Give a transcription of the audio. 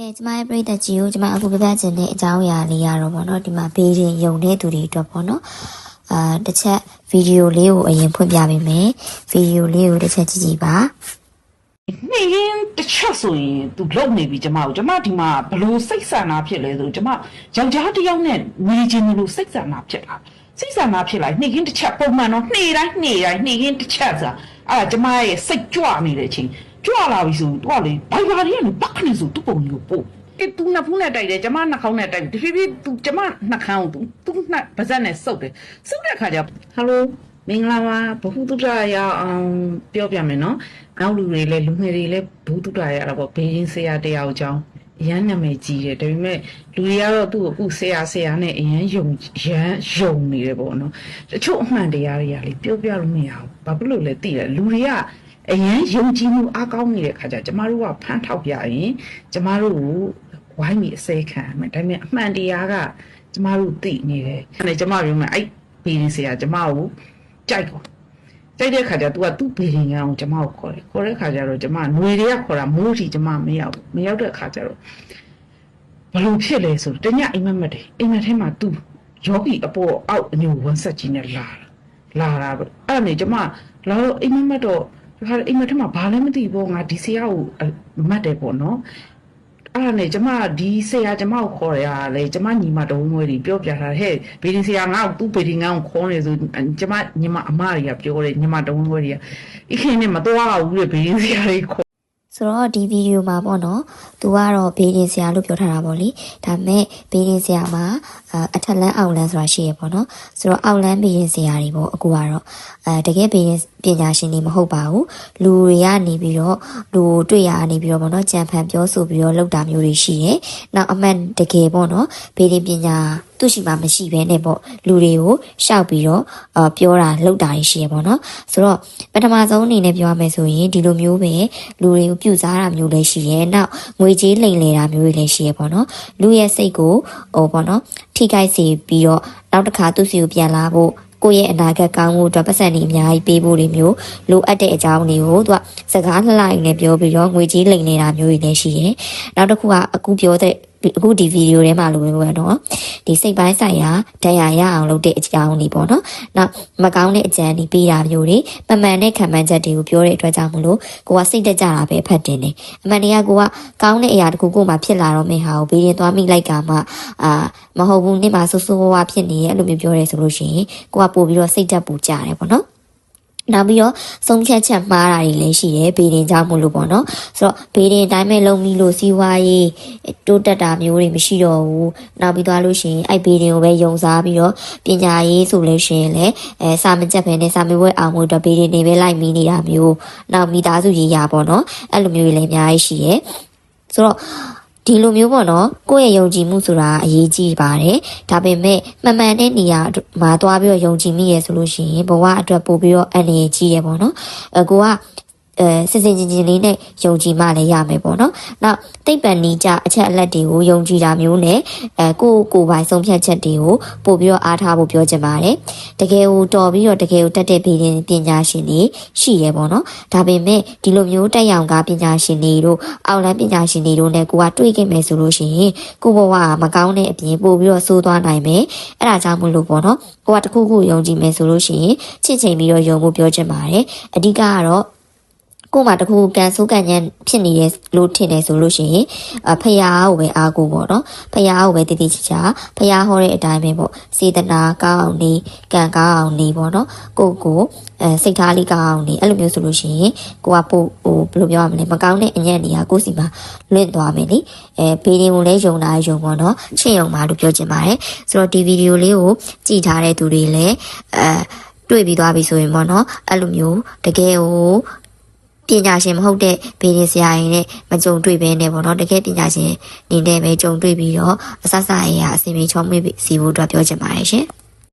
အဲကျမရဲ့ပရိသတ်ကြီးကိုကျမအခုပြပြချင်တဲ့အကြောင်းအရာလေးရတော့ဗောနော်ဒီမှာဘေးရင်ယုံတဲ့သူတွေအတွက်ဗောနော်အာတစ်ချက်ဗီဒီယိုလေးကိုအရင်ဖွင့်ပြပေးမယ်ဗီဒီယိုလေးကိုတစ်ချက်ကြည့်ကြည့်ပါနေရင်တစ်ချက်ဆိုရင် तू လုံနေပြီကျမကိုကျမဒီမှာဘလို့စိတ်ဆန္ဒဖြစ်လဲဆိုကျမယောက်ျားတစ်ယောက်နဲ့နေခြင်းလို့စိတ်ဆန္ဒဖြစ်လာစိတ်ဆန္ဒဖြစ်လာနေရင်တစ်ချက်ပုံမှန်တော့နှေတိုင်းနှေတိုင်းနှေရင်တစ်ချက်ဆိုတာအဲ့ဒါကျမရဲ့စိတ်ကြွနေတဲ့အချိန် ကြွလာပြီဆိုတော့လေဘိုင်ဘာတွေကနေပတ်ခနေဆိုသူ့ပုံကြီးကိုပို့အဲ तू နှစ်ဖူးနဲ့တိုက်တယ်ကျမနှာခေါင်းနဲ့တိုက်တယ်တဖြည်းဖြည်း तू ကျမနှာခေါင်း तू तू နှာပါးစပ်နဲ့စုပ်တယ်စုပ်တဲ့ခါကျဟယ်လိုမင်္ဂလာပါဘဟုတုတ္တရအောင်ပြောပြမယ်နော်နောက်လူတွေလည်းလူငယ်တွေလည်းဘဟုတုတ္တရရတာပေါ့ဘေးချင်းဆရာတယောက်အကြောင်းအရန်နာမည်ကြီးတယ်ဒါပေမဲ့လူတွေကတော့သူ့ကိုအခုဆရာဆရာနဲ့အရန်ယုံရန်ယုံနေတယ်ပေါ့နော်တချို့အမှန်တရားတွေကလေပြောပြလို့မရဘူးဘာဖြစ်လို့လဲသိတယ်လူတွေက အရန်ယုံကြည်မှုအားကောင်းနေတဲ့ခါကျကျမတို့ကဖမ်းထောက်ပြရင်ကျမတို့ကိုဝိုင်းပြီးအစေခံရမယ်ဒါပေမဲ့အမှန်တရားကကျမတို့သိနေတယ်အဲ့ဒါကျမပြောမယ်အဲ့ဘေးရင်ဆရာကျမကိုကြိုက်တော့ ကြိုက်တဲ့ခါကျ तू ကသူ့ဘေးရင်ကောင်ကျမကိုခေါ်တယ်ခေါ်တဲ့ခါကျတော့ကျမຫນွေတွေကခေါ်တာမိုးထီကျမမရောက်ဘူးမရောက်တဲ့ခါကျတော့ဘလို့ဖြစ်လဲဆိုတော့တညအိမ်မက်မက်တယ်အိမ်မက်ထဲမှာ तू ယောဂီအပေါ်အောက်အညိုဝန်းဆက်ကြီးနဲ့လာတာလာတာပဲအဲ့ဒါနဲ့ကျမလာတော့အိမ်မက်မက်တော့ ဒီခါအိမ်မက်ထဲမှာဘာလဲမသိဘူးငါဒီဆရာကိုမတ်တယ်ပေါ့နော်အဲ့ဒါနဲ့ကျမဒီဆရာကျမကိုခေါ်ရတာလေကျမညီမတော်ဝဲတွေပြောပြတာဟဲ့ဗီဒီဆရာငါ့ကိုသူ့ဗီဒီငါ့ကိုခေါ်နေဆိုကျမညီမအမတွေကပြောတယ်ညီမတော်ဝဲတွေကအခင်နဲ့မတော်ဘူးလေဗီဒီဆရာတွေခေါ် ဆိုတော့ဒီဗီဒီယိုမှာပေါ့နော်သူကတော့ဘေးရင်ဆရာလို့ပြောထားတာပေါ့လေဒါပေမဲ့ဘေးရင်ဆရာမှာအာအထက်လန်းအောက်လန်းဆိုတာရှိရပေါ့နော်ဆိုတော့အောက်လန်းဘေးရင်ဆရာတွေပေါ့အခုကတော့အဲတကယ်ဘေးရင်ပညာရှင်တွေမဟုတ်ပါဘူးလူတွေကနေပြီးတော့လူတွေ့ရနေပြီးတော့ပေါ့နော်ကြံဖန်ပြောဆိုပြီးတော့လောက်တာမျိုးတွေရှိတယ်နောက်အမှန်တကယ်ပေါ့နော်ဘေးရင်ပညာ သူ့ရှိမှမရှိဘဲနဲ့ပေါ့လူတွေကိုရှောက်ပြီးတော့အာပြောတာလောက်တာတွေရှိရပေါ့နော်ဆိုတော့ပထမဆုံးအနေနဲ့ပြောရမယ်ဆိုရင်ဒီလိုမျိုးပဲလူတွေကိုပြုစားတာမျိုးလည်းရှိရဲနောက်ငွေကြေးလိမ်လည်တာမျိုးတွေလည်းရှိရဲပေါ့နော်လူရဲ့စိတ်ကိုဟိုပေါ့နော်ထိခိုက်စေပြီးတော့နောက်တစ်ခါသူ့စီကိုပြန်လာဖို့ကိုယ့်ရဲ့အနာဂတ်ကောင်းမှုအတွက်ပတ်စံတွေအများကြီးပေးဖို့တွေမျိုးလိုအပ်တဲ့အကြောင်းတွေကိုသူကစကားလှလှနဲ့ပြောပြီးတော့ငွေကြေးလိမ်နေတာမျိုးတွေလည်းရှိရဲနောက်တစ်ခုကအခုပြောတဲ့ အခုဒီဗီဒီယိုထဲမှာလိုပဲပေါ့နော်ဒီစိတ်ပိုင်းဆိုင်ရာဒဏ်ရာရအောင်လုပ်တဲ့အကြောင်းတွေပေါ့နော်နောက်မကောင်းတဲ့အကြံတွေပေးတာမျိုးတွေမမှန်တဲ့ခံမှန်းချက်တွေကိုပြောတဲ့အတွက်ကြောင့်မလို့ကိုကစိတ်တက်ကြတာပဲဖတ်တင်တယ်အမှန်တရားကိုကကောင်းတဲ့အရာတစ်ခုကိုမှဖြစ်လာတော့မယ့်ဟာကိုဘေးရင်သွားမိလိုက်ကမှအာမဟုတ်ဘူးနေ့မှာဆူဆူဝါးဝါဖြစ်နေရဲ့အဲ့လိုမျိုးပြောရဲဆိုလို့ရှိရင်ကိုကပို့ပြီးတော့စိတ်တက်ပူကြတယ်ပေါ့နော် နောက်ပြီးတော့ဆုံးဖြတ်ချက်မှားတာတွေလည်းရှိတယ်ဘေးရင်ကြောင့်မလို့ပေါ့နော်ဆိုတော့ဘေးရင်အတိုင်းပဲလုံပြီးလို့စီးပွားရေးတိုးတက်တာမျိုးတွေမရှိတော့ဘူးနောက်ပြီးသွားလို့ရှိရင်အဲ့ဘေးရင်ကိုပဲယုံစားပြီးတော့ပညာရေးဆိုလို့ရှိရင်လည်းအဲစာမကြက်ပဲနဲ့စာမေးပွဲအောင်ဖို့အတွက်ဘေးရင်နေပဲလိုက်မီးနေတာမျိုးနောက်မိသားစုရေးရာပေါ့နော်အဲ့လိုမျိုးတွေလည်းအများကြီးရှိရဲ့ဆိုတော့ ဒီလိုမျိုးပေါ့နော်ကိုယ့်ရဲ့ယုံကြည်မှုဆိုတာအရေးကြီးပါတယ်ဒါပေမဲ့မှန်မှန်တဲ့နေရာမှာသွားပြီးတော့ယုံကြည်မိရဆိုလို့ရှိရင်ဘဝအတွက်ပို့ပြီးတော့အနေကြီးရပေါ့နော်အကိုက အဲစစ်စစ်ချင်းချင်းလေးနဲ့ယုံကြည်မှလည်းရမယ်ပေါ့နော်။နောက်တိတ်ပံနီးကြအချက်အလက်တွေကိုယုံကြည်တာမျိုးနဲ့အဲကိုယ့်ကိုယ်ပိုင်ဆုံးဖြတ်ချက်တွေကိုပို့ပြီးတော့အားထားဖို့ပြောချင်ပါတယ်။တကယ်ကိုတော်ပြီးတော့တကယ်ကိုတက်တဲ့ပြည်ပညာရှင်တွေရှိရဲပေါ့နော်။ဒါပေမဲ့ဒီလိုမျိုးတက်ရောင်ကားပညာရှင်တွေတို့အောက်လန်းပညာရှင်တွေတို့နဲ့ကိုကတွေ့ခဲ့မယ်ဆိုလို့ရှိရင်ကိုဘဝကမကောင်းတဲ့အပြင်ပို့ပြီးတော့ဆိုးသွားနိုင်မယ်။အဲ့ဒါကြောင့်မလို့ပေါ့နော်။ကိုကတခုခုယုံကြည်မယ်ဆိုလို့ရှိရင်ချစ်ချိန်ပြီးတော့ယုံဖို့ပြောချင်ပါတယ်။အဓိကကတော့ ကို့မှာတခုကန်ဆိုးကန်ညံဖြစ်နေတယ်လို့ထင်တယ်ဆိုလို့ရှိရင်အဖယားကိုပဲအားကိုပေါ့နော်ဖယားကိုပဲတည်တည်ချာချာဖယားဟောတဲ့အတိုင်းပဲပေါ့စေတနာကောင်းအောင်နေကံကောင်းအောင်နေပေါ့နော်ကိုကိုအဲစိတ်ထားလေးကောင်းအောင်နေအဲ့လိုမျိုးဆိုလို့ရှိရင်ကိုကပို့ဟိုဘယ်လိုပြောရမလဲမကောင်းတဲ့အညံ့တွေကကိုယ်စီမှာလွင့်သွားမယ်လေအဲဘေးရင်ကိုလည်းယုံတာယုံပေါ့နော်ချင့်ယုံပါလို့ပြောချင်ပါတယ်ဆိုတော့ဒီဗီဒီယိုလေးကိုကြည့်ထားတဲ့သူတွေလည်းအဲတွေ့ပြီးသွားပြီဆိုရင်ပေါ့နော်အဲ့လိုမျိုးတကယ်ကို ပညာရှင်မဟုတ်တဲ့ဘေးရင်ဆရာရင်နဲ့မကြုံတွေ့ဘဲနဲ့ပေါ့နော်တကယ်ပညာရှင်နေနဲ့ပဲကြုံတွေ့ပြီးတော့အဆဆအရာအစီအမံချုံးမိစီဖို့အတွက်ပြောချင်ပါတယ်ရှင်။